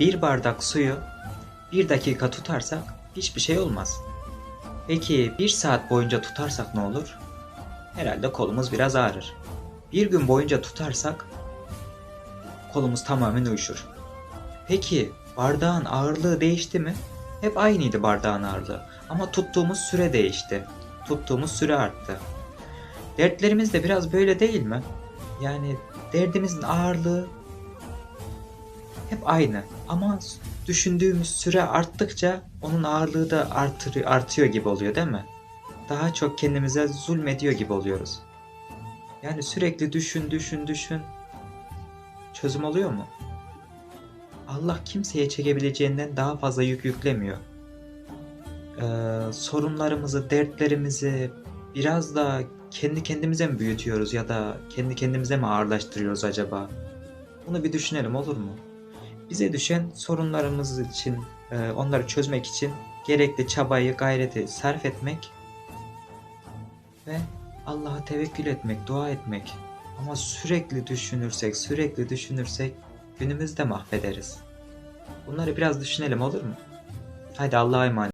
bir bardak suyu bir dakika tutarsak hiçbir şey olmaz. Peki bir saat boyunca tutarsak ne olur? Herhalde kolumuz biraz ağrır. Bir gün boyunca tutarsak kolumuz tamamen uyuşur. Peki bardağın ağırlığı değişti mi? Hep aynıydı bardağın ağırlığı ama tuttuğumuz süre değişti. Tuttuğumuz süre arttı. Dertlerimiz de biraz böyle değil mi? Yani derdimizin ağırlığı hep aynı ama düşündüğümüz süre arttıkça onun ağırlığı da artır, artıyor gibi oluyor değil mi? Daha çok kendimize zulmediyor gibi oluyoruz. Yani sürekli düşün düşün düşün. Çözüm oluyor mu? Allah kimseye çekebileceğinden daha fazla yük yüklemiyor. Ee, sorunlarımızı, dertlerimizi biraz da kendi kendimize mi büyütüyoruz ya da kendi kendimize mi ağırlaştırıyoruz acaba? Bunu bir düşünelim olur mu? Bize düşen sorunlarımız için, e, onları çözmek için gerekli çabayı, gayreti sarf etmek ve Allah'a tevekkül etmek, dua etmek. Ama sürekli düşünürsek, sürekli düşünürsek günümüzde mahvederiz. Bunları biraz düşünelim olur mu? Haydi Allah'a emanet.